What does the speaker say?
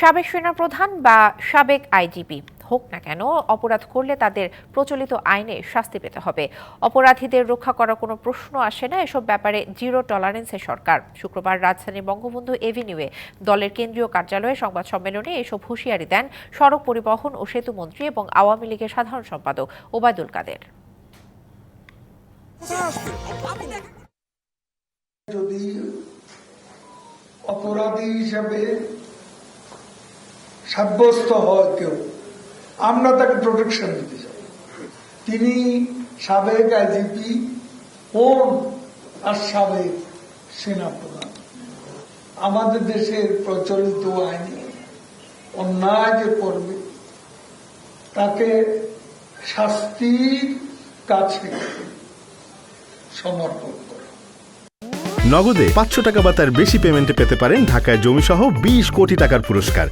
সাবেক সেনাপ্রধান বা সাবেক আইজিপি, হোক না কেন, অপরাধ করলে তাদের প্রচলিত আইনে শাস্তি পেতে হবে। অপরাধীদের রক্ষা করার কোনো প্রশ্ন আসে না এসব ব্যাপারে জিরো টলারেন্সের সরকার। শুক্রবার রাজধানীর বঙ্গবন্ধু এভিনিউয়ে দলের কেন্দ্রীয় কার্যালয়ে সংবাদ সম্মেলনে এসব হুঁশিয়ারি দেন সড়ক পরিবহন ও সেতু মন্ত্রী এবং আওয়ামী লীগের সাধারণ সম্পাদক ওবায়দুল কাদের। অপরাধী হিসাবে সাব্যস্ত কেউ আমরা তাকে প্রোটেকশন দিতে চাই। তিনি সাবেক আইজিপি হন আর সাবেক সেনাপ্রধান। আমাদের দেশের প্রচলিত আইনে, অন্যায় যে করবে, তাকে শাস্তির কাছে সমর্পণ নগদে পাঁচশো টাকা বা তার বেশি পেমেন্টে পেতে পারেন ঢাকায় জমিসহ বিশ কোটি টাকার পুরস্কার।